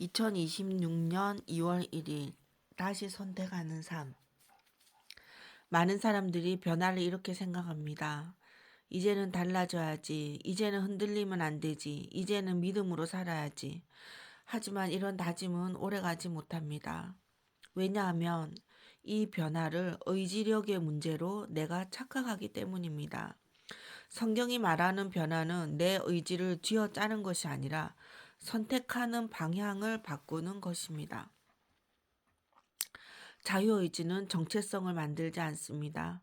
2026년 2월 1일 다시 선택하는 삶. 많은 사람들이 변화를 이렇게 생각합니다. 이제는 달라져야지. 이제는 흔들리면 안 되지. 이제는 믿음으로 살아야지. 하지만 이런 다짐은 오래가지 못합니다. 왜냐하면 이 변화를 의지력의 문제로 내가 착각하기 때문입니다. 성경이 말하는 변화는 내 의지를 쥐어 짜는 것이 아니라 선택하는 방향을 바꾸는 것입니다. 자유의지는 정체성을 만들지 않습니다.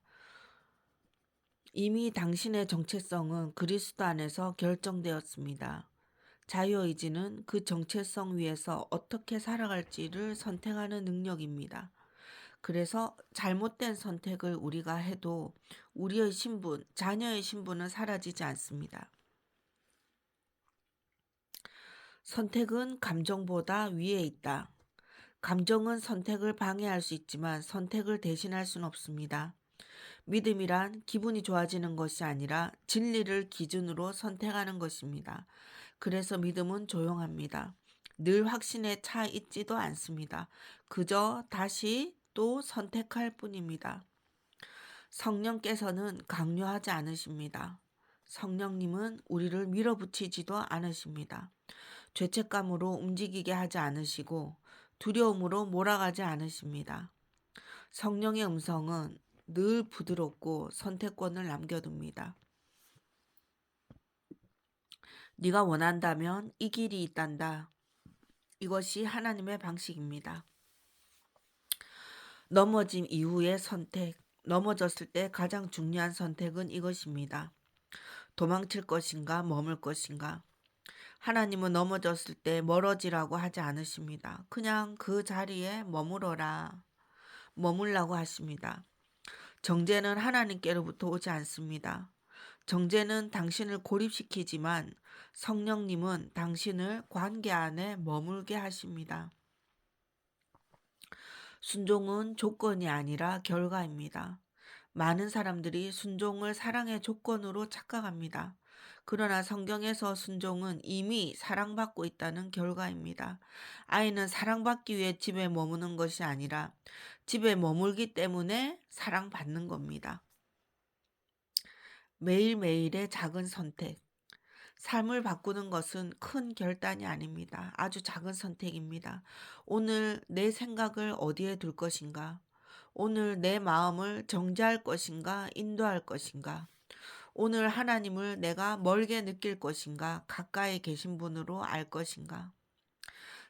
이미 당신의 정체성은 그리스도 안에서 결정되었습니다. 자유의지는 그 정체성 위에서 어떻게 살아갈지를 선택하는 능력입니다. 그래서 잘못된 선택을 우리가 해도 우리의 신분, 자녀의 신분은 사라지지 않습니다. 선택은 감정보다 위에 있다. 감정은 선택을 방해할 수 있지만 선택을 대신할 수는 없습니다. 믿음이란 기분이 좋아지는 것이 아니라 진리를 기준으로 선택하는 것입니다. 그래서 믿음은 조용합니다. 늘 확신에 차 있지도 않습니다. 그저 다시 또 선택할 뿐입니다. 성령께서는 강요하지 않으십니다. 성령님은 우리를 밀어붙이지도 않으십니다. 죄책감으로 움직이게 하지 않으시고 두려움으로 몰아가지 않으십니다. 성령의 음성은 늘 부드럽고 선택권을 남겨둡니다. 네가 원한다면 이 길이 있단다. 이것이 하나님의 방식입니다. 넘어짐 이후의 선택, 넘어졌을 때 가장 중요한 선택은 이것입니다. 도망칠 것인가, 머물 것인가. 하나님은 넘어졌을 때 멀어지라고 하지 않으십니다. 그냥 그 자리에 머물어라. 머물라고 하십니다. 정죄는 하나님께로부터 오지 않습니다. 정죄는 당신을 고립시키지만 성령님은 당신을 관계 안에 머물게 하십니다. 순종은 조건이 아니라 결과입니다. 많은 사람들이 순종을 사랑의 조건으로 착각합니다. 그러나 성경에서 순종은 이미 사랑받고 있다는 결과입니다. 아이는 사랑받기 위해 집에 머무는 것이 아니라 집에 머물기 때문에 사랑받는 겁니다. 매일매일의 작은 선택. 삶을 바꾸는 것은 큰 결단이 아닙니다. 아주 작은 선택입니다. 오늘 내 생각을 어디에 둘 것인가? 오늘 내 마음을 정지할 것인가? 인도할 것인가? 오늘 하나님을 내가 멀게 느낄 것인가? 가까이 계신 분으로 알 것인가?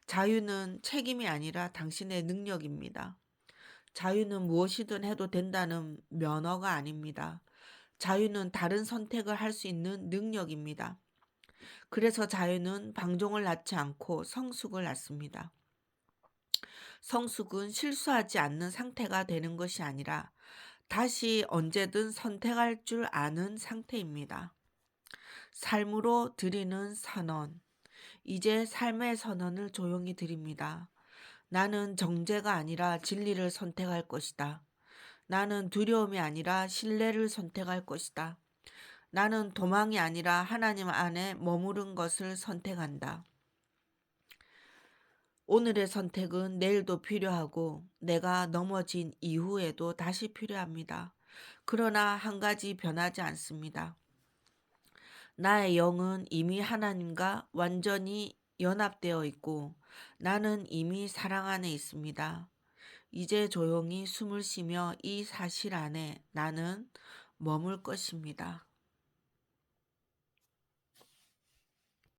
자유는 책임이 아니라 당신의 능력입니다. 자유는 무엇이든 해도 된다는 면허가 아닙니다. 자유는 다른 선택을 할 수 있는 능력입니다. 그래서 자유는 방종을 낳지 않고 성숙을 낳습니다. 성숙은 실수하지 않는 상태가 되는 것이 아니라 다시 언제든 선택할 줄 아는 상태입니다. 삶으로 드리는 선언. 이제 삶의 선언을 조용히 드립니다. 나는 정죄가 아니라 진리를 선택할 것이다. 나는 두려움이 아니라 신뢰를 선택할 것이다. 나는 도망이 아니라 하나님 안에 머무른 것을 선택한다. 오늘의 선택은 내일도 필요하고 내가 넘어진 이후에도 다시 필요합니다. 그러나 한 가지 변하지 않습니다. 나의 영은 이미 하나님과 완전히 연합되어 있고 나는 이미 사랑 안에 있습니다. 이제 조용히 숨을 쉬며 이 사실 안에 나는 머물 것입니다.